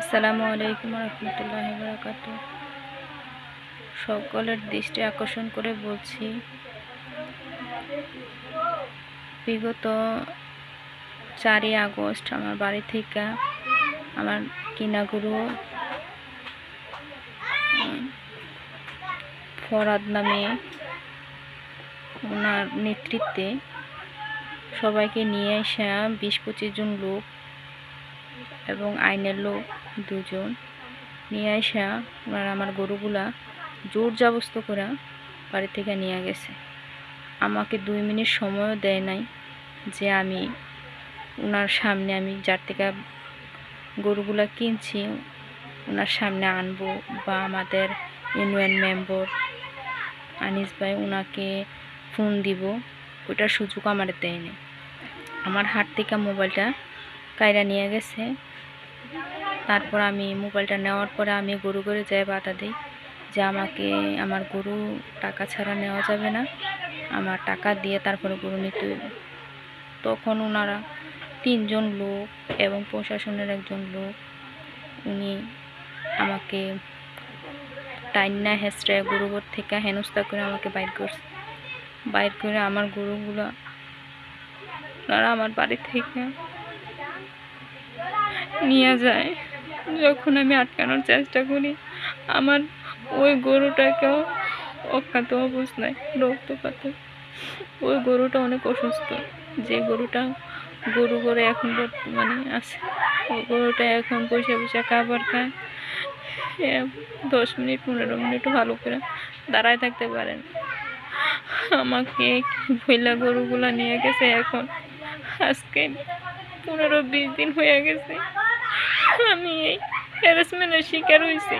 আসসালামু আলাইকুম রহমতুল্লাহ বারাকাত সকলের দৃষ্টি আকর্ষণ করে বলছি, বিগত চারই আগস্ট আমার বাড়ি থেকে আমার কিনাগুরু ফরাদ নামে ওনার নেতৃত্বে সবাইকে নিয়ে এসে বিশ পঁচিশ জন লোক এবং আইনের লোক দুজন নিয়ে আসা ওনারা আমার গরুগুলা জোর জাবস্ত করে বাড়ি থেকে নিয়ে গেছে। আমাকে দুই মিনিট সময়ও দেয় নাই যে আমি ওনার সামনে আমি যার থেকে গরুগুলা কিনছি ওনার সামনে আনব বা আমাদের ইউনিয়ন মেম্বার আনিস ভাই ওনাকে ফোন দিব ওটার সুযোগ আমার দেয়নি। আমার হাত থেকে মোবাইলটা কায়রা নিয়ে গেছে। তারপর আমি মোবাইলটা নেওয়ার পরে আমি গরু করে যাই বাধা দিই যে আমাকে, আমার গরু টাকা ছাড়া নেওয়া যাবে না। আমার টাকা দিয়ে তারপরে গরু নিতে। তখন ওনারা তিনজন লোক এবং প্রশাসনের একজন লোক, উনি আমাকে টাইনা হেসড়ায় গরুবর থেকে হেনস্থা করে আমাকে বাইর করছে। বাইর করে আমার গরুগুলো ওনারা আমার বাড়ি থেকে নিয়ে যায়। যখন আমি আটকানোর চেষ্টা করি, আমার ওই গরুটাকেও অজ্ঞাত অবস্থায় রক্তপাত ওই গরুটা অনেক অসুস্থ। যে গরুটা গরু করে এখন বর্তমানে আছে, ওই গরুটা এখন পয়সা পয়সা খাবার খায়। দশ মিনিট, পনেরো মিনিটও ভালো করে দাঁড়ায় থাকতে পারেন আমাকে ভইলা গরুগুলা নিয়ে গেছে এখন। আজকে পনেরো বিশ দিন হয়ে গেছে। আমি এই হ্যারাসমেন্টের শিকার হয়েছি।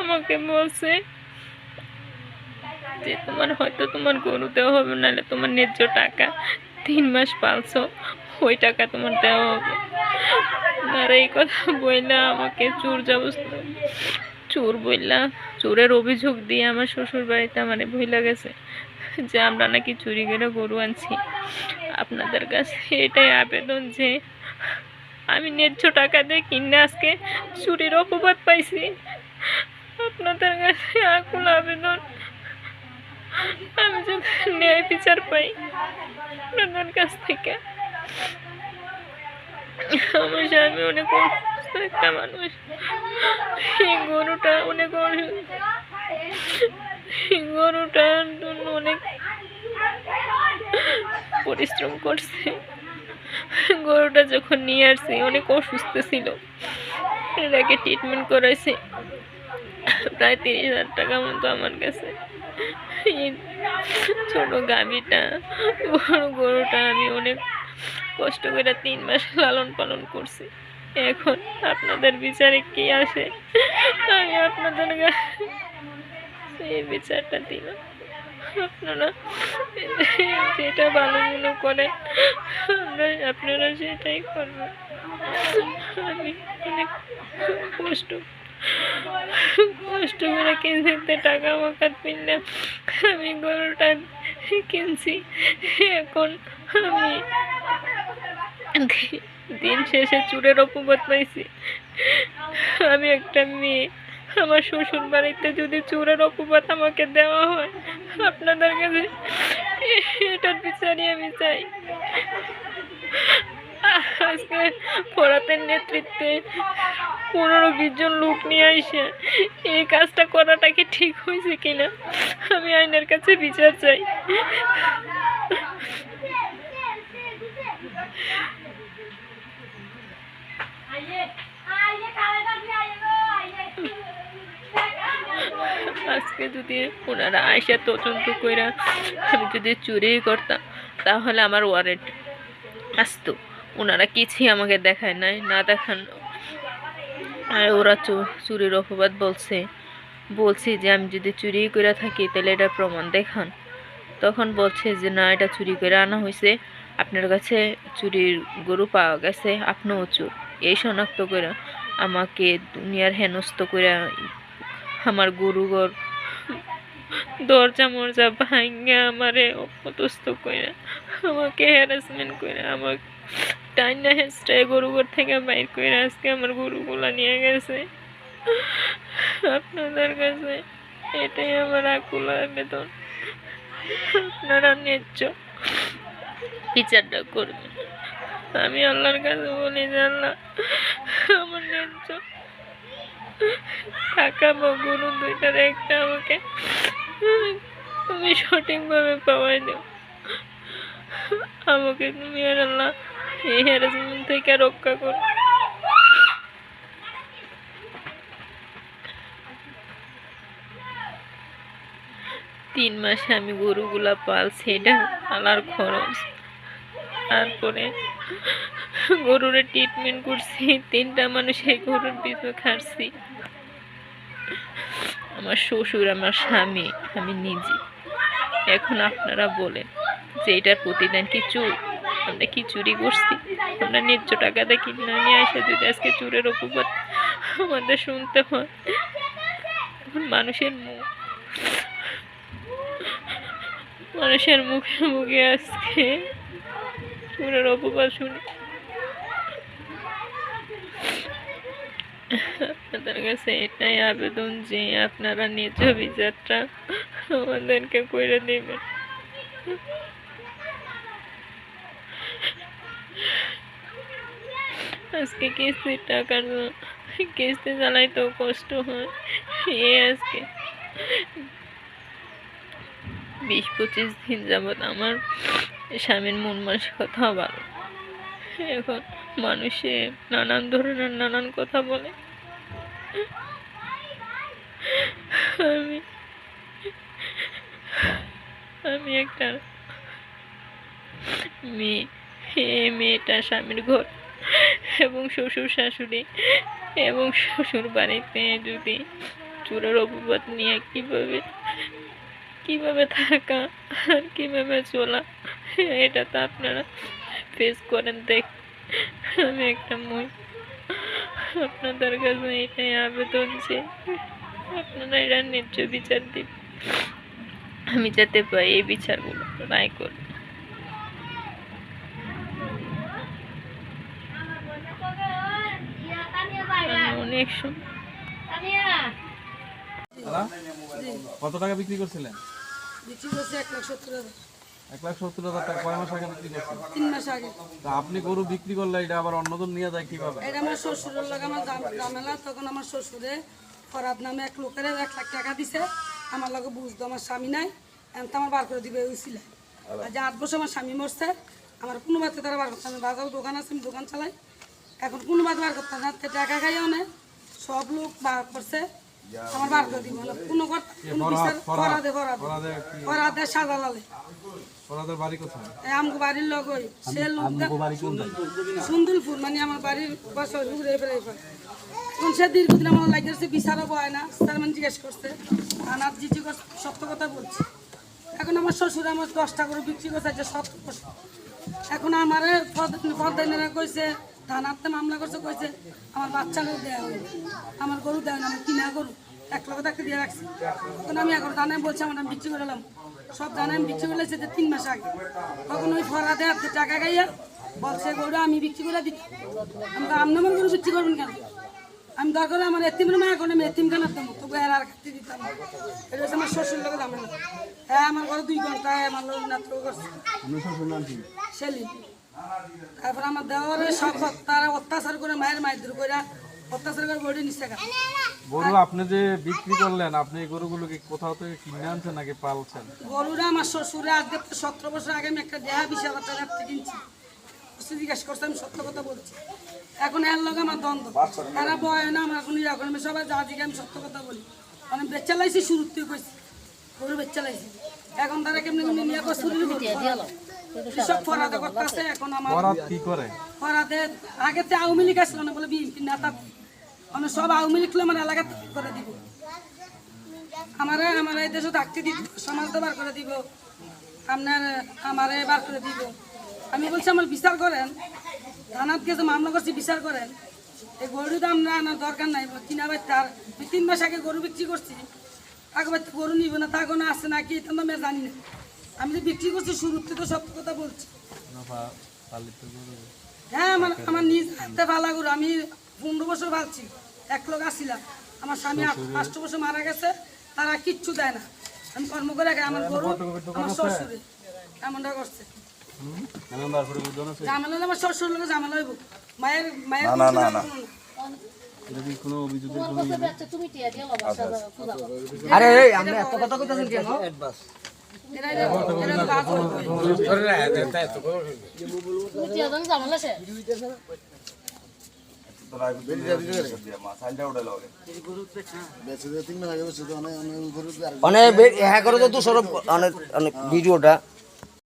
আমাকে বলছে যে, তোমার হয়তো তোমার গরু দেওয়া হবে, নাহলে তোমার ন্যায্য টাকা তিন মাস পালছো, ওই টাকা তোমার দেওয়া হবে। আর এই কথা বইলা আমাকে চোর যাবস্ত, চোর বইলা চোরের অভিযোগ দিয়ে আমার শ্বশুর বাড়িতে আমার ভইলা গেছে। যে আমরা নাকি চুরি করে গরু আনছি। আপনাদের কাছে এটাই আবেদন যে আমি ন্যায্য টাকা দিয়ে কিনে আজকে চুরির অপবাদ পাইছি। আপনাদের কাছে আকুল আবেদন। আমি যদি ন্যায় বিচার পাই, আপনাদের কাছ থেকে। আমার স্বামী অনেক অসুস্থ একটা মানুষ। এই গরুটা অনেক অসুস্থ। অনেক পরিশ্রম করছে। গরুটা যখন নিয়ে আসছি, অনেক অসুস্থ ছিল। এটাকে ট্রিটমেন্ট করাইছে। প্রায় তিরিশ হাজার টাকা মতো আমার কাছে। এই ছোট গাভীটা, বড় গরুটা আমি অনেক কষ্ট করে তিন মাস লালন পালন করছি। এখন আপনাদের বিচারে কি আসে? আমি আপনাদের এই বিচারটা দিলাম। আপনারা যেটা ভালো মনে করেন, আমরা- আপনারা সেটাই করবেন আমি অনেক কষ্ট কষ্ট করে কিনতে টাকা মাকাত পিনলাম আমি গরুটা কিনছি। এখন আমি দিন শেষে চুরের অপবাদ পাইছি। আমি একটা মেয়ে, আমার শ্বশুর বাড়িতে যদি চোরের অপবাদ আমাকে দেওয়া হয় আপনাদের কাছে এটার বিচারই আমি চাই। আজকে ফোরাতের নেতৃত্বে পনেরো বিশ জন লোক নিয়ে আসে এই কাজটা করাটা কি ঠিক হয়েছে কিনা? আমি আইনের কাছে বিচার চাই। আজকে যদি ওনারা আয়সা তদন্ত কইরা আমি যদি চুরি করতাম, তাহলে আমার ওয়ারেন্ট আসতো। ওনারা কিছুই আমাকে দেখায় নাই, না দেখান। আর ওরা চুরির অপবাদ বলছে। বলছি যে আমি যদি চুরি করে থাকি, তাহলে এটা প্রমাণ দেখান। তখন বলছে যে, না, এটা চুরি করে আনা হয়েছে আপনার কাছে চুরির গরু পাওয়া গেছে, আপনিও চোর। এই শনাক্ত করে আমাকে দুনিয়ার হেনস্থ করে আমার গরু ঘর দরজা, মরজা ভাঙ্গা আমারে অপদস্থ করে আমাকে হ্যারাসমেন্ট করে আমার টাইনা হেস্টায় গরুঘর থেকে বাইর করে আজকে আমার গরুগুলা নিয়ে গেছে। আপনাদের কাছে এটাই আমার আকুল আবেদন। আপনারা ন্যায্য বিচারটা করবেন। আমি আল্লাহর কাছে বলি যে আল্লাহ, আমার ন্যায্য টাকা বা গরু দুইটার একটা আমাকে তুমি সঠিকভাবে পাওয়াই দাও। আমাকে তুমি আর আল্লাহ এই হ্যারাসমেন্ট থেকে রক্ষা করো। তিন মাসে আমি গরুগুলা পালছি, এটা আলার খরচ। তারপরে গরুরে ট্রিটমেন্ট করছি, তিনটা মানুষ এই গরুর পিছু খাচ্ছি। আমার শ্বশুর, আমার স্বামী, আমি নিজে। এখন আপনারা বলেন যে এটার প্রতিদান কি চুর? আমরা কি চুরি করছি? আমরা ন্যায্য টাকাটা কিনে নিয়ে এসে যদি আজকে চুরের অপবাদ আমাদের শুনতে হয় মানুষের মুখ, মানুষের মুখে মুখে আজকে চুরের অপবাদ শুনি। আপনাদের কাছে এটাই আবেদন যে আপনারা নিজ বিচারটা আমাদেরকে করে দিবেন। আজকে কিস্তির টাকার কিস্তি চালাইতেও কষ্ট হয়, এ আজকে। বিশ পঁচিশ দিন যাবৎ আমার স্বামীর মন মানসিকতা ভালো। এখন মানুষে নানান ধরনের নানান কথা বলে। আমি আমি একটা মেয়ে মেয়েটা স্বামীর ঘর এবং শ্বশুর শাশুড়ি এবং শ্বশুর বাড়িতে যদি চোরের অপবাদ নিয়ে কীভাবে কীভাবে থাকা আর কীভাবে চলা এটা তো আপনারা ফেস করেন দেখ। আমি একটা মই। আপনাদের কাছে এটাই আবেদন যে আপনারা এটা ন্যায্য বিচার দিন। আমি যাতে পাই এই বিচারগুলো করব আমি অনেক সময় কত টাকা বিক্রি করছিলেন? বিক্রি করছে এক লাখ সত্তর হাজার। এক লাখ সত্তর হাজার টাকা কয় মাস আগে বিক্রি করছেন? তিন মাস আগে। তা আপনি গরু বিক্রি করলে এটা আবার অন্যজন নিয়ে যায় কীভাবে? এটা আমার শ্বশুরের লাগে আমার ঝামেলা তখন আমার শ্বশুরে ফরাদ নামে এক লোকের এক লাখ টাকা দিছে। আমার লগে বুঝতো আমার স্বামী নাই এখন তো আমার বার করে দিবে ওই আর যে আট বছর আমার স্বামী মরছে আমার কোনো বাচ্চা তারা বার করতে না। বাজার দোকান আছে আমি দোকান চালাই। এখন কোনো বাদ বার করতে না টাকা খাই অনেক সব লোক বার করছে। আমার বার করে দিব না কোনো কর- কোনো বিচার ফরাদে ফরাদে ফরাদে সাদা লালে। বাড়ি কোথায়? আমগো বাড়ির লোক ওই সে লোক সুন্দরপুর মানে আমার বাড়ির পাশে ঘুরে ফেলে এখন সে দীর্ঘদিন আমার লাগিয়েছে বিচারও বয় না তার মানে জিজ্ঞেস করছে। আনার জিজি করছে সত্য কথা বলছে। এখন আমার শ্বশুর আমার দশটা করে বিক্রি করছে যে সত্য করছে এখন আমার কইছে থানাতে মামলা করছে কইছে আমার বাচ্চাকেও দেওয়া হয়নি আমার গরু দেওয়া না আমি কিনা গরু এক লক্ষ টাকা দিয়ে রাখছি। তখন আমি এখন জানাই বলছি আমার আমি বিক্রি করলাম সব জানাই আমি বিক্রি করলে যে তিন মাস আগে। তখন ওই ফরাদে হাতে টাকা গাইয়া বলছে গরু আমি বিক্রি করে দিই। আমি তো আপনি আমার গরু বিক্রি করবেন কেন? আমি দরকার হলে আমার এতিমের মা এখন আমি এতিম কেনার দেবো তবু এর আর খাতে দিতাম। এটা হচ্ছে আমার শ্বশুর লোকের দাম হ্যাঁ আমার ঘরে দুই ঘণ্টা আমার লোক নাটক করছে। সেলিম। তারপর আমার দেওয়ারে সব তারা অত্যাচার করে মায়ের মায়ের করে অত্যাচার করে বডি নিচ্ছে গরু আপনি যে বিক্রি করলেন আপনি এই কোথাও থেকে কিনে আনছেন নাকি পালছেন? গরুরা আমার শ্বশুরে আজকে সতেরো বছর আগে আমি একটা দেহা বিশ হাজার টাকা কিনছি। জিজ্ঞাসা করছে আমি সত্য কথা বলছি। এখন এর লগে আমার দ্বন্দ্ব। এরা বয় না আমার এখন এখন আমি সবাই যা দিকে আমি সত্য কথা বলি। আমি বেচা লাইছি শুরুর থেকে কইছি গরু বেচা লাইছি এখন তারা কেমনি কেমনি নিয়ে কসুরি ফরাদে করতেছে এখন আমার কি করে? ফরাদে আগে তো আওয়ামী লীগ আসলো না বলে বিএনপি নেতা মানে সব আওয়ামী লীগ আমার এলাকা করে দিব। আমারে আমার এই দেশে থাকতে দিব সমাজ বার করে দিব আপনার আমারে বার করে দিব। আমি বলছি আমার বিচার করেন থানাত গেছে মামলা করছি বিচার করেন। এই গরু দাম না আনার দরকার নাই কিনা ভাই তার। তিন মাস আগে গরু বিক্রি করছি ভাই গরু নিব না তা কোনো আসছে নাকি এটা তো আমি জানি না। আমি যে বিক্রি করছি শুরুতে তো সত্য কথা বলছি। পা- পালিত গরু হ্যাঁ আমার আমার নিজ হাতে পালা গরু আমি পনেরো বছর পালছি এক লোক আসছিলাম। আমার স্বামী আট- পাঁচটা বছর মারা গেছে তারা কিচ্ছু দেয় না। আমি কর্ম করে খাই আমার গরু আমার শ্বশুরে এমনটা করছে। জামালা আমার শ্বশুর লোক জামালা হইব মায়ের মায়ের না, না, না, কোনো অভিযোগের কোনো আরে এই আপনি এত কথা কইতাছেন কেন? বে- হ্যাঁ করে তো সরব অনেক অনেক ভিডিওটা।